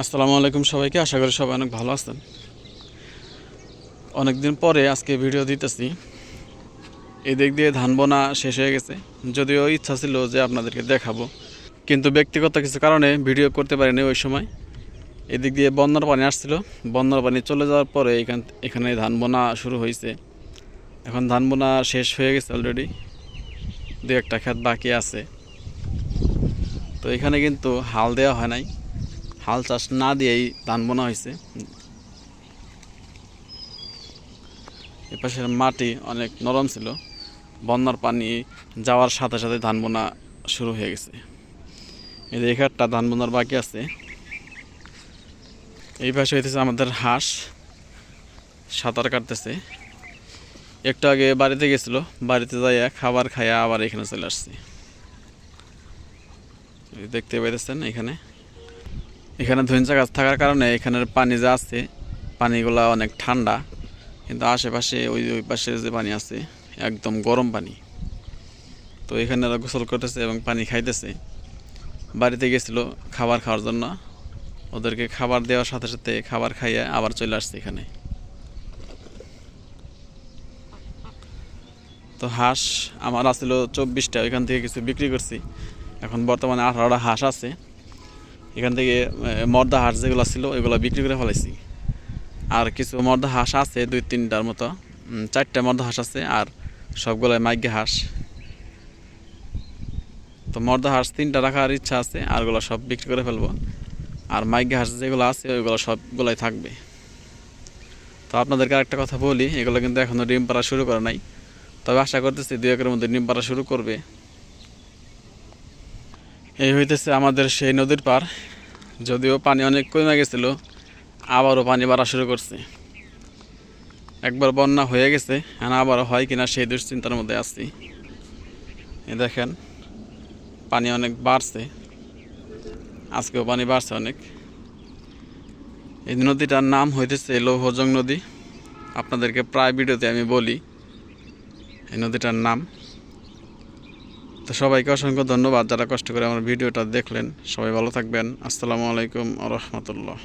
আসসালামু আলাইকুম সবাইকে, আশা করি সবাই অনেক ভালো আছেন। অনেকদিন পরে আজকে ভিডিও দিতেছি। এদিক দিয়ে ধান বোনা শেষ হয়ে গেছে। যদিও ইচ্ছা ছিল যে আপনাদেরকে দেখাবো, কিন্তু ব্যক্তিগত কিছু কারণে ভিডিও করতে পারিনি ওই সময়। এদিক দিয়ে বন্যার পানি আসছিল। বন্যার পানি চলে যাওয়ার পরে এখান, এখানে ধান বোনা শুরু হয়েছে। এখন ধান বোনা শেষ হয়ে গেছে অলরেডি দু একটা ক্ষেত বাকি আছে। তো এখানে কিন্তু হাল দেওয়া হয় নাই। হাল চাষ না দিয়েই ধান বোনা হয়েছে। এপাশের মাটি অনেক নরম ছিল। বন্যার পানি যাওয়ার সাথে সাথে ধান বোনা শুরু হয়ে গেছে। এই যে একটা ধান বোনার বাকি আছে। এই পাশে হইতেছে আমাদের হাঁস। সাঁতার কাটতেছে। একটু আগে বাড়িতে গেছিল। বাড়িতে যাইয়া খাবার খাইয়া আবার এখানে চলে আসছি। দেখতে পাইতেছেন এখানে। এখানে ধৈঞ্চা গাছ থাকার কারণে এখানের পানি যা আছে, পানিগুলা অনেক ঠান্ডা। কিন্তু আশেপাশে ওই ওই পাশে যে পানি আছে, একদম গরম পানি। তো এখানে ওরা গোসল করতেছে এবং পানি খাইতেছে। বাড়িতে গেছিল খাবার খাওয়ার জন্য। ওদেরকে খাবার দেওয়ার সাথে সাথে খাবার খাইয়ে আবার চলে আসছে এখানে। তো হাঁস, আমার আসছিল চব্বিশটা, ওইখান থেকে কিছু বিক্রি করছি। এখন বর্তমানে আঠারোটা হাঁস আছে। এখান থেকে মর্দা হাঁস যেগুলো ছিল, ওইগুলো বিক্রি করে ফেলাইছি। আর কিছু মর্দা হাঁস আছে, দুই তিনটার মতো। চারটা মর্দা হাঁস আছে আর সবগুলো মাইগে হাঁস। তো মর্দা হাঁস তিনটা রাখার ইচ্ছা আছে আরগুলো সব বিক্রি করে ফেলব। আর মাইগে হাঁস যেগুলো আছে, ওইগুলো সবগুলোই থাকবে। তো আপনাদেরকে আরেকটা কথা বলি, এগুলো কিন্তু এখনও ডিম পাড়া শুরু করে নাই। তবে আশা করতেছি দু একের মধ্যে ডিম পাড়া শুরু করবে। এই হইতেছে আমাদের সেই নদীর পার যদিও পানি অনেক কমে গেছিল, আবারও পানি বাড়া শুরু করছে। একবার বন্যা হয়ে গেছে, আর আবারও হয় কিনা সেই দুশ্চিন্তার মধ্যে আছি। এই দেখেন, পানি অনেক বাড়ছে। আজকেও পানি বাড়ছে অনেক। এই নদীটার নাম হইতেছে লৌহজং নদী। আপনাদেরকে প্রায় ভিডিওতে আমি বলি এই নদীটার নাম। তো সবাইকে অসংখ্য ধন্যবাদ যারা কষ্ট করে আমার ভিডিওটা দেখলেন। সবাই ভালো থাকবেন। আসসালামু আলাইকুম রহমতুল্লাহ।